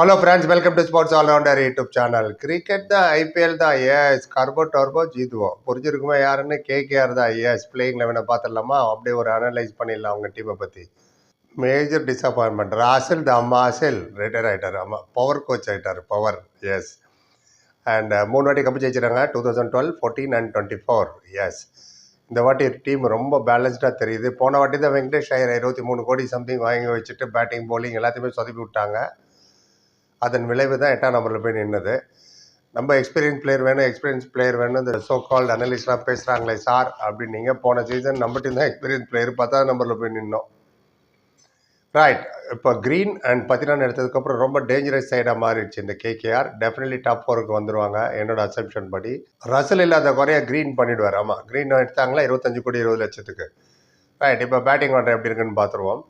Hello friends welcome to sports allrounder YouTube channel cricket தான் IPL தான் எஸ் கர்போ டர்போ ஜீதுவோம் புரிஞ்சிருக்குமா யாருன்னு? கேகேஆர் தான் எஸ் பிளேயிங் லெவனை பார்த்துடலாமா? அப்படியே ஒரு அனலைஸ் பண்ணிடலாம் அவங்க டீமை பற்றி மேஜர் டிசப்பாயின்மெண்ட் ராசில் த அம்மா ஆசில் ரிட்டையர் ஆகிட்டார் ஆமாம் பவர் கோச் ஆகிட்டார் பவர் எஸ் அண்ட் மூணு வாட்டி கப்பு ஜெயிச்சிருக்காங்க two thousand twelve fourteen and twenty four yes இந்த வாட்டி டீம் ரொம்ப பேலன்ஸ்டாக தெரியுது. போன வாட்டி தான் வெங்கடேஷ் ஐயர் இருபத்தி மூணு கோடி சம்திங் வாங்கி வச்சுட்டு பேட்டிங் போலிங் எல்லாத்தையுமே சொதப்பி விட்டாங்க. அதன் விளைவு தான் எட்டாம் நம்பரில் போய் நின்னது. நம்ம எக்ஸ்பீரியன்ஸ் பிளேயர் வேணும் எக்ஸ்பீரியன்ஸ் பிளேயர் வேணும் இந்த சோ கால்டு அனலிஸ்ட்லாம் பேசுகிறாங்களே சார் அப்படின்னீங்க போன சீசன் நம்ம டீம் தான் எக்ஸ்பீரியன்ஸ் பிளேயர் பத்தாவது நம்பரில் போய் நின்னோம். ரைட் இப்போ க்ரீன் அண்ட் பதினாறு எடுத்ததுக்கப்புறம் ரொம்ப டேஞ்சரஸ் சைடாக மாறிடுச்சு இந்த கேகேஆர் டெஃபினெட்லி டாப் ஃபோருக்கு வந்துருவாங்க. என்னோட அசெப்ஷன் படி. ரசல் இல்லாத குறைய க்ரீன் பண்ணிவிடுவார் ஆமாம் க்ரீன் எடுத்தாங்களா? இருபத்தஞ்சு கோடி இருபது லட்சத்துக்கு. ரைட் இப்போ பேட்டிங் ஆர்டர் எப்படி இருக்குன்னு பார்த்துருவோம்.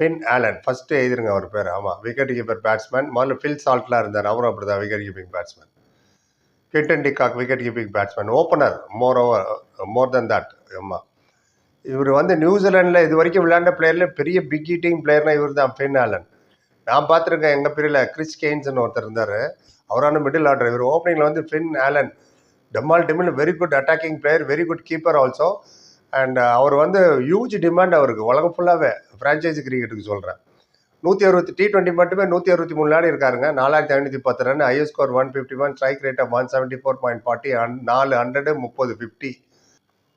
ஃபின் ஆலன் ஃபஸ்ட்டு எழுதிருங்க அவர் பேர். ஆமாம் விக்கெட் கீப்பர் பேட்ஸ்மேன் முதல்ல ஃபில் சால்ட்லாம் இருந்தார். அவரும் அப்படி தான் wicket keeping batsman Quinton de Kock wicket keeping batsman opener more over more then that ஆமாம் இவர் வந்து நியூசிலாண்டில் இது வரைக்கும் விளையாண்ட பிளேயரில் பெரிய பிக் ஹீட்டிங் பிளேயர்னா இவர் தான் ஃபின் ஆலன் நான் பார்த்துருக்கேன் எங்கள் பிரியில் கிறிஸ் கெயின்ஸ்னு ஒருத்தர் இருந்தார். அவரான மிடில் ஆர்டர் இவர் ஓப்பனிங்கில் வந்து ஃபின் ஆலன் டெமால் டெமில் very good attacking player very good keeper also and uh, அவர் வந்து ஹியூஜ் டிமாண்ட் அவருக்கு. உலகம் ஃபுல்லாகவே ஃப்ரான்ச்சைசி கிரிக்கெட்டுக்கு சொல்கிறேன் நூற்றி அறுபத்தி டி ட்வெண்ட்டி மட்டுமே நூற்றி அறுபத்தி மூணு விளையாடி இருக்காருங்க. நாலாயிரத்தி ஐநூற்றி பத்து run highest score one fifty one strike rate of one seventy four point forty நாலு ஹண்ட்ரடு முப்பது ஃபிஃப்டி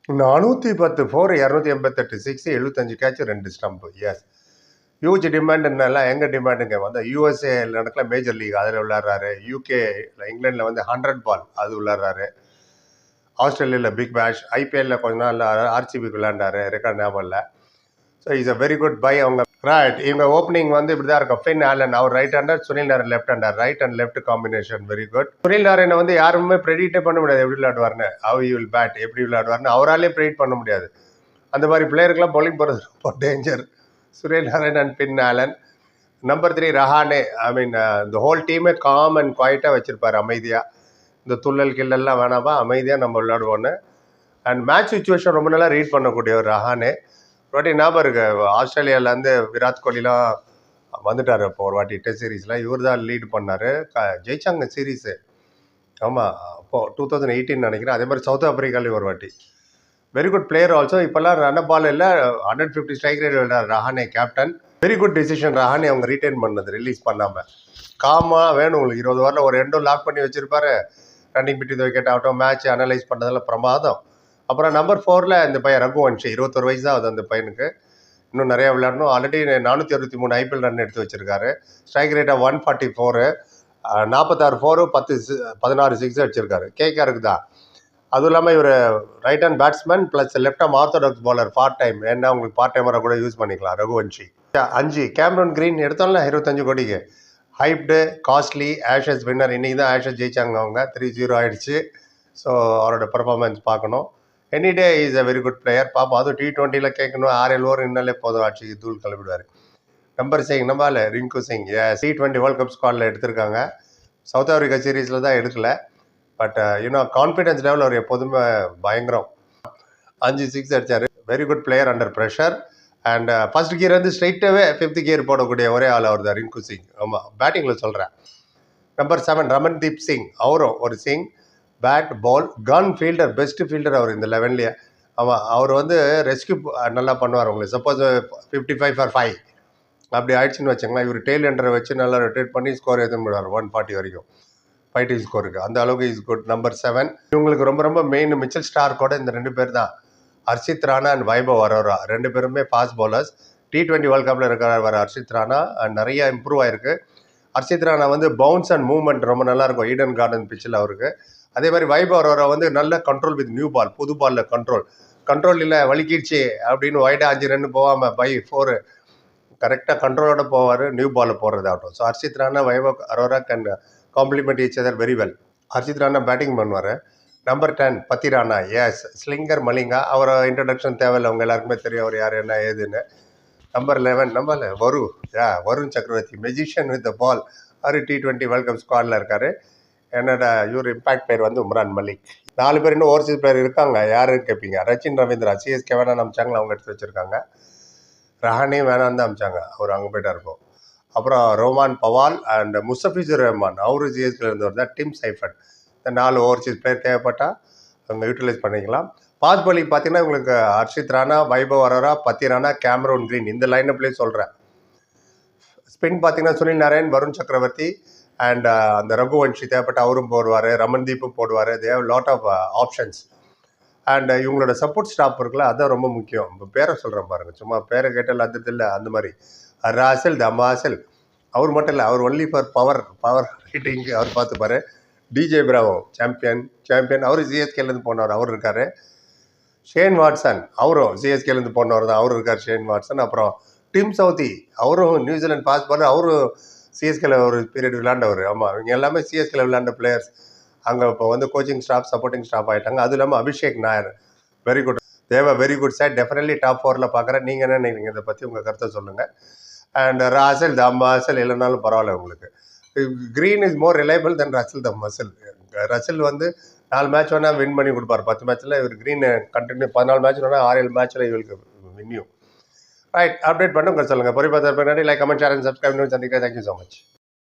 நானூற்றி பத்து ஃபோர் இரநூத்தி எண்பத்தெட்டு சிக்ஸ் எழுபத்தஞ்சு கேட்ச் ரெண்டு ஸ்டம்ப் எஸ் ஹியூஜ் டிமாண்டுன்னெல்லாம் எங்கே டிமாண்டுங்க வந்து யூஎஸ்ஏ நடக்கல மேஜர் லீக் அதில் விளாட்றாரு யூகே இங்கிலாண்டில் வந்து ஹண்ட்ரட் பால் அது விளாட்றாரு ஆஸ்திரேலியாவில் பிக் பேஷ் ஐபிஎல்ல கொஞ்ச நாள் ஆர்சிபிக்கு விளையாண்டாரு ரெக்கார்ட் ஞாபகம் இல்லை so is a very good buy அவங்க. ரைட் இவங்க ஓப்பனிங் வந்து இப்படி தான் இருக்கும். Finn Allen our right hander Sunil Narine left hander right and left combination very good Sunil நாராயணை வந்து யாருமே ப்ரெடிக்டே பண்ண முடியாது. எப்படி விளையாடுவார்னு ஹவ் யூ வில் பேட் எப்படி விளையாடுவார்னு அவராலே ப்ரெடிக்ட் பண்ண முடியாது. அந்த மாதிரி பிளேயருக்கெல்லாம் பவுலிங் போகிறது ரொம்ப danger Sunil Narayan and Finn Allen number three Rahane I mean இந்த ஹோல் டீமே காம் அண்ட் குவாய்ட்டாக வச்சுருப்பார் அமைதியாக இந்த துள்ளல் கில்லெல்லாம் வேணாமா? அமைதியாக நம்ம விளையாடுவோன்னு. அண்ட் மேட்ச் சுச்சுவேஷன் ரொம்ப நல்லா ரீட் பண்ணக்கூடிய ஒரு ரஹானே. ஒரு வாட்டி ஞாபகம் இருக்கு ஆஸ்திரேலியாவிலேருந்து விராட் கோலிலாம் வந்துட்டார் இப்போ ஒரு வாட்டி டெஸ்ட் சீரீஸ்லாம் இவர் தான் லீட் பண்ணார். க ஜெயிச்சாங்க சீரீஸு ஆமாம் அப்போது டூ தௌசண்ட் எயிட்டீன் நினைக்கிறேன். அதே மாதிரி சவுத் ஆப்பிரிக்காலையும் ஒரு வாட்டி. வெரி குட் பிளேயர் ஆல்சோ இப்போல்லாம் ரன் பால் இல்லை. ஹண்ட்ரட் ஃபிஃப்டி ஸ்ட்ரைக் ரேட் விளையாடுற Rahane captain very good decision Rahane அவங்க ரிட்டைன் பண்ணது ரிலீஸ் பண்ணாமல் காமாக வேணும் உங்களுக்கு இருபது வாரில் ஒரு ரெண்டும் லாக் பண்ணி வச்சிருப்பாரு. ரன்னிங் பிட்டி விக்கெட் ஆகட்டும் மேட்ச் அனலைஸ் பண்ணதில் பிரமாதம். அப்புறம் நம்பர் ஃபோரில் இந்த பையன் ரகுவன்ஷி இருபத்தொரு வயசு தான் அது அந்த பையனுக்கு. இன்னும் நிறையா விளையாடணும். ஆல்ரெடி நானூற்றி அறுபத்தி மூணு ஐபிஎல் ரன் எடுத்து வச்சிருக்காரு. ஸ்ட்ரைக் ரேட்டாக ஒன் ஃபார்ட்டி ஃபோரு நாற்பத்தாறு ஃபோரு பத்து பதினாறு சிக்ஸ் அடிச்சிருக்காரு. கேக்கா இருக்குதா? அதுவும் இல்லாமல் இவர் right hand batsman plus left arm orthodox bowler part time ஏன்னா உங்களுக்கு பார்ட் டைமராக கூட யூஸ் பண்ணிக்கலாம் ரகுவன்ஷி. அஞ்சு கேம்ரன் கிரீன் எடுத்தோம்ல இருபத்தஞ்சு கோடிக்கு. ஹைப்டு காஸ்ட்லி ஆஷஸ் வின்னர் இன்றைக்கி தான் ஆஷஸ் ஜெயிச்சாங்க அவங்க. த்ரீ ஜீரோ ஆயிடுச்சு. ஸோ அவரோட பெர்ஃபார்மன்ஸ் பார்க்கணும். Any day is a very good player பார்ப்போம் அதுவும் டி ட்வெண்ட்டியில் கேட்கணும். ஆறு ஏழு ஓவர் இன்னாலே போதும். ஆட்சிக்கு தூள் கிளம்பிடுவார். நம்பர் சிங் நம்மால் Rinku Singh T twenty world cup ஸ்குவாடில் எடுத்திருக்காங்க. சவுத் ஆப்பிரிக்கா சீரீஸில் தான் எடுக்கல. But you know confidence level அவர் எப்போதுமே பயங்கரம். அஞ்சு சிக்ஸ் அடிச்சார். Very good player under pressure and first gear வந்து ஸ்ட்ரைட்டாகவே ஃபிஃப்த் கியர் போடக்கூடிய ஒரே ஆள் அவர் தான் ரிங்கு சிங் ஆமாம் பேட்டிங்கில் சொல்கிறேன் நம்பர் செவன் ரமன்தீப் சிங் அவரும் ஒரு Singh bat ball gun fielder best fielder அவர் இந்த லெவன்லேயே ஆமாம் அவர் வந்து ரெஸ்கியூ நல்லா பண்ணுவார் உங்களுக்கு. Suppose fifty five for five அப்படி ஆயிடுச்சுன்னு வச்சுங்களேன் இவர் டெய்ல் எண்டரை வச்சு நல்லா ரொட்டேட் பண்ணி ஸ்கோர் எதுவும் பண்ணுவார் ஒன் ஃபார்ட்டி வரைக்கும். ஃபைட்டிங் ஸ்கோருக்கு அந்த அளவுக்கு இஸ் குட் நம்பர் செவன் இவங்களுக்கு ரொம்ப ரொம்ப மெயின் மிச்சல் ஸ்டார் கூட இந்த ரெண்டு பேர் தான் ஹர்ஷித் ராணா அண்ட் வைபவ் அரோரா. ரெண்டு பேருமே fast bowlers T twenty world கப்பில் இருக்கிற வர ஹர்ஷித் ராணா. அண்ட் நிறைய இம்ப்ரூவ் ஆயிருக்கு. ஹர்ஷித் ராணா வந்து பவுன்ஸ் அண்ட் மூவ்மெண்ட் ரொம்ப நல்லாயிருக்கும் ஈடன் கார்டன் பிச்சில் அவருக்கு. அதே மாதிரி வைபவ் அரோரா வந்து நல்ல கண்ட்ரோல் வித் நியூ பால் புது பாலில் கண்ட்ரோல் கண்ட்ரோல் இல்லை வலிக்கிடுச்சு அப்படின்னு ஒயிட் அஞ்சு ரன் போகாமல் பை ஃபோரு கரெக்டாக கண்ட்ரோலோட போவார் நியூ பாலில் போடுறதாகட்டும் so Harshit Rana Vaibhav Arora can complement each other very well Harshit Rana batting பண்ணுவார். Number ten Pathirana as slinger Malinga அவரை இன்ட்ரடக்ஷன் தேவையில்லை அவங்க எல்லாருக்குமே தெரியும் அவர் யார் என்ன ஏதுன்னு. நம்பர் லெவன் நம்பர் வரு யா Varun Chakravarthy magician with the ball our T twenty world cup ஸ்குவாடில் இருக்கார். என்னோட இவர் இம்பாக்ட் பிளேயர் வந்து உம்ரான் மலிக். நாலு பேர் இன்னும் ஓவர்சீஸ் பிளேயர் இருக்காங்க. யாருன்னு கேட்பீங்க ரச்சின் ரவீந்திரா சிஎஸ்கே வேணாம் அமிச்சாங்களா? அவங்க எடுத்து வச்சுருக்காங்க. ரஹானே வேணாம் தான் அமிச்சாங்க. அவர் அங்கே போய்ட்டா இருக்கும் அப்புறம் Rovman Powell and Mustafizur Rahman. அவரு சிஎஸ்கேல இருந்து வருதா டிம் சைஃபன் இந்த நாலு ஓவர்சீஸ் பிளேயர் தேவைப்பட்டால் அவங்க யூட்டிலைஸ் பண்ணிக்கலாம். பாஸ் பவுலிங் பார்த்தீங்கன்னா உங்களுக்கு ஹர்ஷித் ராணா வைபவ் அரோரா பத்தி ராணா கேமரோன் கிரீன் இந்த லைனப்லேயே சொல்கிறேன் ஸ்பின் பார்த்தீங்கன்னா சுனில் நாராயண் வருண் சக்கரவர்த்தி அண்ட் uh, அந்த ரகுவன்ஷி தேவைப்பட்ட அவரும் போடுவார் ரமன்தீப்பும் போடுவார். They've lot of options and இவங்களோட சப்போர்ட் ஸ்டாஃப் இருக்குல்ல அதான் ரொம்ப முக்கியம். இப்போ பேரை சொல்கிறேன் பாருங்கள் சும்மா பேரை கேட்டால் அது இல்லை அந்த மாதிரி. ராசல் தமாசல். அவர் மட்டும் இல்லை அவர் only for power power hitting அவர் பார்த்துப்பாரு. டிஜே பிராவோ சாம்பியன் சாம்பியன் அவர் சிஎஸ்கேலேருந்து போனவர் அவர் இருக்கார். ஷேன் வாட்சன் அவரும் சிஎஸ்கேலேருந்து போனவர் தான். அவரும் இருக்கார் ஷேன் வாட்சன் அப்புறம் டிம் சவுதி அவரும் நியூசிலாந்து பாஸ் பண்ண அவரும் சிஎஸ்கேல ஒரு பீரியட் விளையாண்டவர். ஆமாம் இவங்க எல்லாமே சிஎஸ்கேல விளையாண்ட பிளேயர்ஸ் அங்கே இப்போ வந்து கோச்சிங் ஸ்டாஃப் சப்போர்ட்டிங் ஸ்டாஃப் ஆகிட்டாங்க அதுவும் இல்லாமல் அபிஷேக் நாயர். வெரி குட் தேவா very good sir definitely top ஃபோரில் பார்க்குறேன் நீங்கள் என்ன நினைக்கிறீங்க? இதை பற்றி உங்கள் கருத்தை சொல்லுங்கள் அண்ட் ராசல் தம் ஹாசல் இல்லைனாலும் பரவாயில்ல உங்களுக்கு. Green is more reliable than Russell them muscle Russell வந்து நாலு மேட்ச் வேணால் வின் பண்ணி கொடுப்பார். பத்து மேட்ச்சில் இவர் க்ரீன் கண்டினியூ பதினாலு மேட்ச் வேணால் ஆறு ஏழு மேட்ச்சில் இவருக்கு வின்யூ ரைட் அப்டேட் பண்ணுங்க சொல்லுங்கள் பொறுப்பாக பின்னாடி like comment share and subscribe பண்ணி சந்திக்கிறேன். Thank you so much